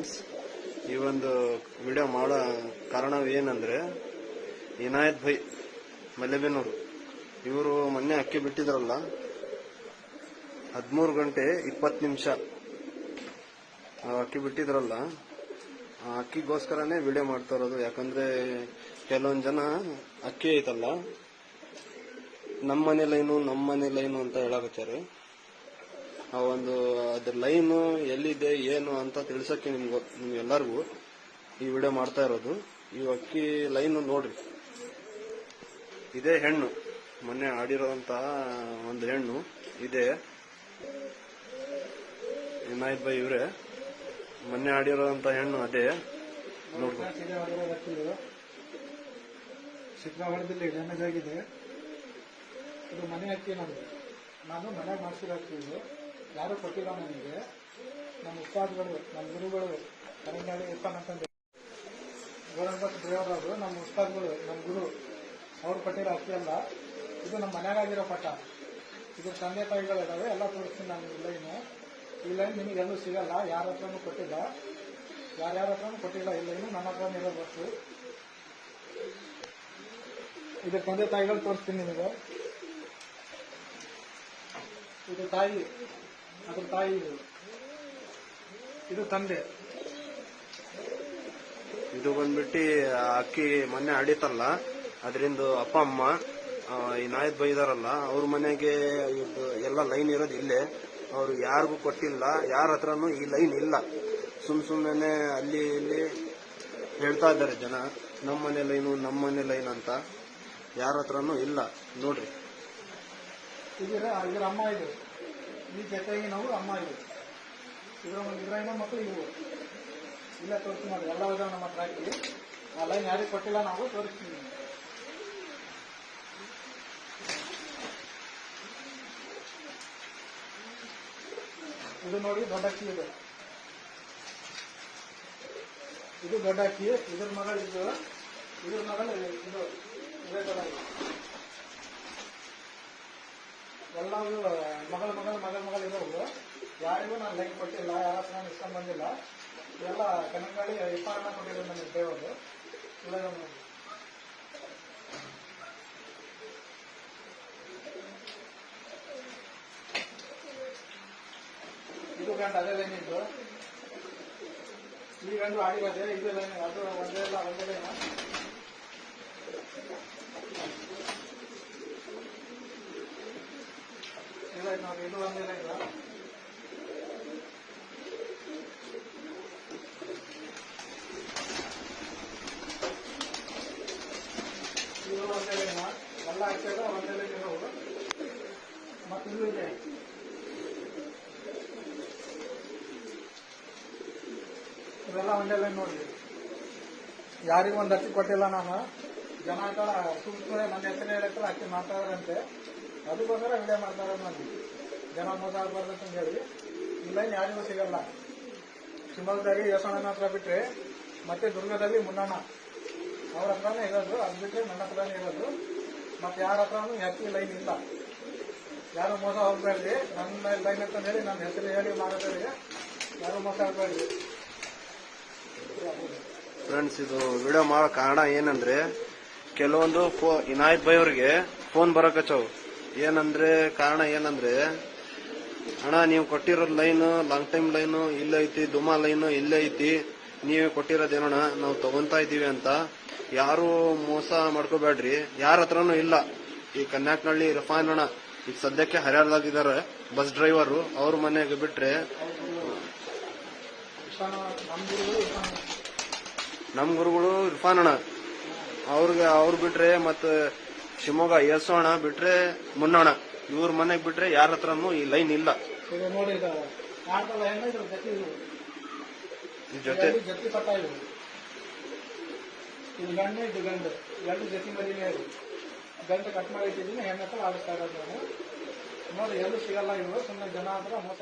Friends ಈ ಒಂದು video ಮಾಡೋ ಕಾರಣ ಏನಂದ್ರೆ, ಇನಾಯತ್ ಭೈ ಮಲೆಬೆನ್ನೂರು, ಇವರು ಮೊನ್ನೆ ಅಕ್ಕಿ ಬಿಟ್ಟಿದ್ರಲ್ಲ, ಹದಿಮೂರು ಗಂಟೆ ಇಪ್ಪತ್ತು ನಿಮಿಷ ಅಕ್ಕಿ ಬಿಟ್ಟಿದ್ರಲ್ಲ, ಆ ಅಕ್ಕಿಗೋಸ್ಕರನೇ ವಿಡಿಯೋ ಮಾಡ್ತಾ ಇರೋದು. ಯಾಕಂದ್ರೆ ಕೆಲವೊಂದು ಜನ ಅಕ್ಕಿ ಐತಲ್ಲ ನಮ್ಮ ಮನೆ ಲೈನು ನಮ್ಮ ಮನೆ ಲೈನು ಅಂತ ಹೇಳಕತ್ತಾರೆ. ಆ ಒಂದು ಅದ್ರ ಲೈನು ಎಲ್ಲಿದೆ, ಏನು ಅಂತ ತಿಳಿಸಕ್ಕೆ ನಿಮ್ಗೆ ನಿಮ್ಗೆಲ್ಲರಿಗೂ ಈ ವಿಡಿಯೋ ಮಾಡ್ತಾ ಇರೋದು. ಈ ಅಕ್ಕಿ ಲೈನು ನೋಡ್ರಿ. ಇದೇ ಹೆಣ್ಣು. ಮೊನ್ನೆ ಆಡಿರೋಂತ ಒಂದು ಹೆಣ್ಣು. ಇದೆ. ಇನಾಯತ್ ಬೈ ಇವ್ರೆ. ಮೊನ್ನೆ ಆಡಿರೋಂತ ಹೆಣ್ಣು ಅದೇ. ನೋಡ್ಬೋದು ಶುಕ್ರವಾರದಲ್ಲಿ ಡ್ಯಾಮೇಜ್ ಆಗಿದೆ. ಇದು ಮನೆ ಅಕ್ಕಿ ನಾನು ಮನೆ ಮಾಡಿಸಿದ ಅಕ್ಕಿ ಇದು. ಯಾರು ಕೊಟ್ಟಿಲ್ಲ ನನಗೆ. ನಮ್ಮ ಉಸ್ತಾದ್ಗಳು, ನಮ್ಮ ಗುರುಗಳು, ಕರಂಗಾಳಿ ಇರ್ತಾನಂತಂದ್ರೆ ಗೋರಂಗಪ್ಪ ದೇವರಾದ್ರು ನಮ್ಮ ಉಸ್ತಾದ್ಗಳು, ನಮ್ಮ ಗುರು, ಅವ್ರು ಕೊಟ್ಟಿರೋ ಅಕ್ಕಿ ಅಲ್ಲ ಇದು ನಮ್ಮ ಮನೆಯಾಗಿರೋ ಪಟ್ಟ. ಇದು ತಂದೆ ತಾಯಿಗಳು ಇದಾವೆ, ಎಲ್ಲ ತೋರಿಸ್ತೀನಿ ನಾನು ಈ ಲೈನು. ಈ ಲೈನ್ ನಿಮಗೆಲ್ಲೂ ಸಿಗಲ್ಲ, ಯಾರ ಹತ್ರನೂ ಕೊಟ್ಟಿಲ್ಲ. ಯಾರ್ಯಾರ ಹತ್ರನೂ ಕೊಟ್ಟಿಲ್ಲ ಈ ಲೈನು, ನನ್ನ ಹತ್ರನೇ ಇರೋ ಬಸ್ಸು ಇದು ತಂದೆ ತಾಯಿಗಳು ತೋರಿಸ್ತೀನಿ ನಿಮಗೆ. ಇದು ತಾಯಿ. ಅದ್ರ ತಾಯಿ ಇದು. ಇದು ತಂದೆ. ಇದು ಬಂದ್ಬಿಟ್ಟು ಅಕ್ಕಿ ಮೊನ್ನೆ ಆಡಿತಲ್ಲ ಅದರಿಂದ ಅಪ್ಪ ಅಮ್ಮ ಈ ನಾಯದ್ ಬೈದಾರಲ್ಲ ಅವ್ರ ಮನೆಗೆ ಇದು ಎಲ್ಲ ಲೈನ್ ಇರೋದು ಇಲ್ಲೇ. ಅವ್ರು ಯಾರಿಗೂ ಕೊಟ್ಟಿಲ್ಲ ಯಾರ ಹತ್ರನೂ ಈ ಲೈನ್ ಇಲ್ಲ. ಸುಮ್ ಸುಮ್ಮನೆ ಅಲ್ಲಿ ಇಲ್ಲಿ ಹೇಳ್ತಾ ಇದ್ದಾರೆ ಜನ ನಮ್ಮ ಮನೆ ಲೈನು ನಮ್ಮ ಮನೆ ಲೈನ್ ಅಂತ. ಯಾರ ಹತ್ರನೂ ಇಲ್ಲ. ನೋಡ್ರಿ. ಇದರ ಅಮ್ಮ ಇದು. ಜೊತೆಗೆ ನಾವು ಅಮ್ಮ ಇದು ಇದರ ಇದ್ರಾಗಿನ ಮಕ್ಕಳು ಇವು ಇಲ್ಲ ತೋರಿಸ್ತೀನಿ ಮಾಡಿ ಎಲ್ಲ ವಿಧಾನ ನಮ್ಮ ಹತ್ರ ಹಾಕ್ತೀವಿ ಆ ಲೈನ್ ಯಾರಿಗೆ ಕೊಟ್ಟಿಲ್ಲ ನಾವು ತೋರಿಸ್ತೀವಿ ಇದು ನೋಡಿ ದೊಡ್ಡ ಅಕ್ಕಿ ಇದು. ಇದು ದೊಡ್ಡ ಅಕ್ಕಿ, ಇದ್ರ ಮಗಳು ಇದು. ಇದ್ರ ಮಗಳು ಇದು. ಇದೇ ದೊಡ್ಡ ಎಲ್ಲವೂ ಮಗಳ ಮಗಳ ಮಗಳ ಮಗಳ ಇರೋದು ಯಾರಿಗೂ ನಾನು ಲೈಕ್ ಕೊಟ್ಟಿಲ್ಲ, ಯಾರ ನಾನು ಇಷ್ಟ ಬಂದಿಲ್ಲ. ಇವೆಲ್ಲ ಕನಕಾಳಿ ವಿಪಾರಣ ಕೊಟ್ಟಿದ್ರು ನನಗೆ ದೇವರು. ಇದು ಗಂಟು ಅದೇ ಈ ಇದ್ದು ಈ ಗಂಟು ಆಡಿರೋದೆ, ಇದು ಲೈನ್, ಅದು ಒಂದೇ ಇಲ್ಲ ಒಂದೇ ಲೈನ್. ಇದು ನೋಡಿ ಇದು ಒಂದೇ ಇಲ್ಲ ಇದು ಒಂದೇ ಎಲ್ಲ ಹಾಕ್ಯಾಗ ಒಂದೇ ಲೈನ್ ಇರೋವು ಮತ್ತೆ ಇದು ಇದೆ ಇವೆಲ್ಲ ಒಂದೇ ನೋಡಿ ಯಾರಿಗೂ ಒಂದು ಅಕ್ಕಿ ಕೊಟ್ಟಿಲ್ಲ ನಾನು ಜನಗಳ ಸುಮ್ಮನೆ ನನ್ನ ಹೆಸರು ಹೇಳಕ್ಕೆ ಅಕ್ಕಿ ಮಾತಾಡೋರಂತೆ. ಅದಕ್ಕೋಸ್ಕರ ವಿಡಿಯೋ ಮಾಡ್ತಾರೆ ನಾನು ಜನ ಮೋಸ ಆಗಬಾರ್ದು ಅಂತ ಹೇಳಿ. ಈ ಲೈನ್ ಯಾರಿಗೂ ಸಿಗಲ್ಲ. ಶಿವಮೊಗ್ಗದಲ್ಲಿ ಯಶೋಣ್ಣನ ಹತ್ರ ಬಿಟ್ಟರೆ ಮತ್ತೆ ದುರ್ಗದಲ್ಲಿ ಮುನ್ನಣ್ಣ. ಅವ್ರ ಹತ್ರನೇ ಇರೋದು, ಅದು ಬಿಟ್ಟರೆ ನನ್ನ ಹತ್ರನೇ ಇರೋದು. ಮತ್ತೆ ಯಾರ ಹತ್ರನೂ ಅಕ್ಕಿ ಲೈನ್ ಇಲ್ಲ? ಯಾರು ಮೋಸ ಹೋಗ್ಬೇಡಿ ನನ್ನ ಲೈನ್ ಅಂತ ಹೇಳಿ ನನ್ನ ಹೆಸರು ಹೇಳಿ ಮಾಡೋದ್ರಿಗೆ ಯಾರು ಮೋಸ ಆಗ್ಬೇಡಿ ಫ್ರೆಂಡ್ಸ್ ಇದು ವಿಡಿಯೋ ಮಾಡೋ ಕಾರಣ ಏನಂದ್ರೆ, ಕೆಲವೊಂದು ಇನಾಯತ್ ಬೈ ಅವ್ರಿಗೆ ಫೋನ್ ಬರಕಚ್ಚವು ಏನಂದ್ರೆ, ಕಾರಣ ಏನಂದ್ರೆ, ಅಣ್ಣ, ನೀವು ಕೊಟ್ಟಿರೋ ಲೈನ್ ಲಾಂಗ್ ಟೈಮ್ ಲೈನ್, ಇಲ್ಲ ಐತಿ, ದುಮಾ ಲೈನ್, ಇಲ್ಲೇ ಐತಿ, ನೀವೇ ಕೊಟ್ಟಿರೋದೇನೋಣ ನಾವು ತಗೊಂತಾ ಇದೀವಿ ಅಂತ, ಯಾರು ಮೋಸ ಮಾಡ್ಕೋಬೇಡ್ರಿ, ಯಾರ ಹತ್ರನೂ ಇಲ್ಲ. ಈ ಕನ್ಯಾಕನಹಳ್ಳಿ ಇರ್ಫಾನ್ ಅಣ್ಣ, ಈಗ ಸದ್ಯಕ್ಕೆ ಹರಿಯಾಣದಾಗಿದ್ದಾರೆ ಬಸ್ ಡ್ರೈವರು ಅವ್ರ ಮನೆಗೆ ಬಿಟ್ರೆ ನಮ್ಮ ಗುರುಗಳು ಇರ್ಫಾನ್ ಅಣ್ಣ, ಅವ್ರಿಗೆ ಅವ್ರು ಬಿಟ್ರೆ ಮತ್ತೆ ಶಿವಮೊಗ್ಗ ಯಸೋಣ ಬಿಟ್ರೆ ಮುನ್ನೋಣ. ಇವ್ರ ಮನೆಗೆ ಬಿಟ್ರೆ ಯಾರ ಹತ್ರನೂ ಈ ಲೈನ್ ಇಲ್ಲ. ಜೊತೆ ಇದು ಗಂಡು ಜೊತೆ ಮರಿನೇ ಇದು ಗಂಡು ಕಟ್ ಮಾಡಿ ಇಟ್ಟಿದ್ದೀನಿ ಹೆಣ್ಣು ಹತ್ರ ಆಡಿಸ್ತಾ ಇರೋದು ನಾನು. ನೋಡಿ ಎಲ್ಲೂ ಸಿಗಲ್ಲ ಇವರು ಸುಮ್ಮನೆ ಜನ ಹತ್ರ ಮೋಸ